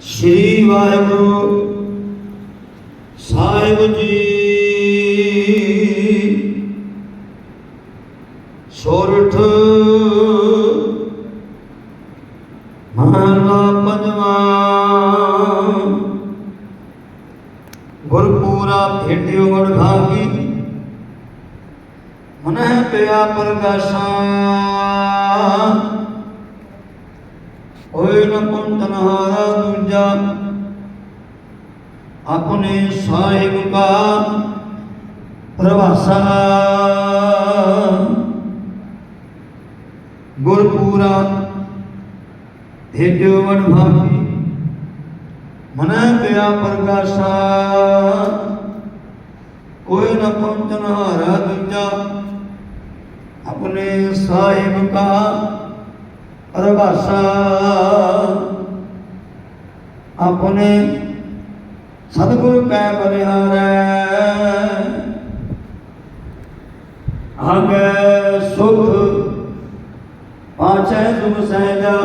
ਸ਼੍ਰੀ ਵਾਹਿਗੁਰੂ ਸਾਹਿਬ ਜੀ। ਸੋਰਠ ਮਹਲਾ ਪੰਜਵਾ। ਗੁਰਪੂਰਾ ਭੇਟਿਓ ਗਣ ਭਾਗੀ ਮਨਹਿ ਪਿਆ ਪ੍ਰਗਾਸਾ ਹੋਏ ਨਾ ਪੰਤਨ ਹਾਰਾ ਦੂਜਾ। ਆਪਣੇ ਸਾਹਿਬ ਕਾ ਪ੍ਰਵਾਸਾ। ਗੁਰਪੂਰਾ ਭੇਜੋ ਵਡ ਭਾਗੀ। ਮਨੈ ਪਿਆ ਪ੍ਰਗਾਸਾ ਕੋਈ ਨਾ ਪੰਤਨ ਹਾਰਾ ਦੂਜਾ। ਆਪਣੇ ਸਾਹਿਬ ਕਾ ਪ੍ਰਭਾਸਾ ਆਪਣੇ ਸਤਿਗੁਰ ਕੈ ਬਲਿਹਾਰੈ। ਆਗੇ ਸੁਖ ਪਾਛੈ ਸੁਖ ਸਹਿਜਾ,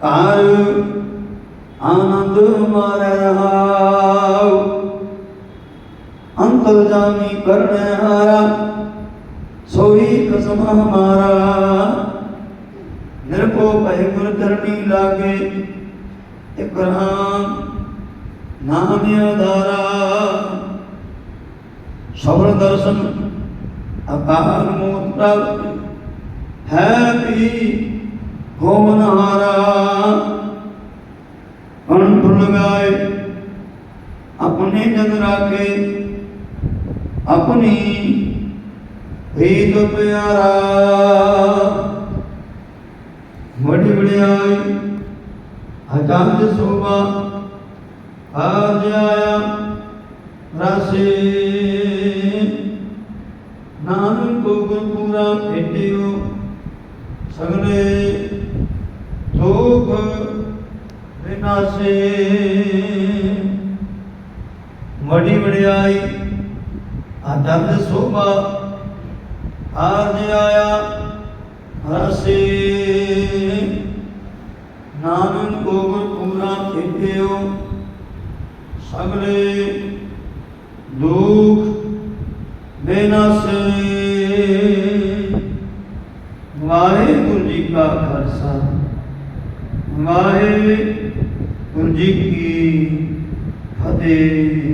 ਘਰ ਆਨੰਦ ਮਾਰੈ ਰਹਾਉ। ਅੰਤਰ ਜਾਮੀ ਕਰਣੈ ਸੋਈ ਕਸਮ ਹਮਾਰਾ। ਨਿਰਭਉ ਭੈ ਗੁਰ ਚਰਣੀ ਲਾਗੇ, ਇਕ ਰਾਮ ਨਾਮ ਆਧਾਰਾ। ਸਬਰ ਦਰਸ਼ਨ ਅਕਾਲ ਮੂਰਤ ਪ੍ਰਗਟ ਹੈ ਵੀ ਹੋਵਨ ਹਾਰਾ ਕੰਠ ਲਗਾਏ, ਆਪਣੇ ਜਨ ਰਾਖੇ, ਆਪਣੀ ਪ੍ਰੀਤ ਪਿਆਰਾ ਵਡੀ ਵਡਿਆਈ ਸੋਭਾ ਆਜ ਆਇਆ ਰਸੇ। ਨਾਨਕ ਕੋ ਗੁਰਪੂਰਾ ਭੇਟਿਓ ਸਗਲੇ ਦੁਖ ਵਿਨਾਸੇ। ਵਡੀ ਵਡਿਆਈ ਅਜੰਤ ਸੋਭਾ ਆਜ ਆਇਆ ਰਸੇ ਨਾਨਕ ਕੋ ਗੁਰਪੂਰਾ ਸਗਲੇ ਦੁਖ ਬੇਨਸੇ ਵਾਹਿਗੁਰੂ ਜੀ ਕਾ ਖਾਲਸਾ ਵਾਹਿਗੁਰੂ ਜੀ ਕੀ ਫਤਿਹ।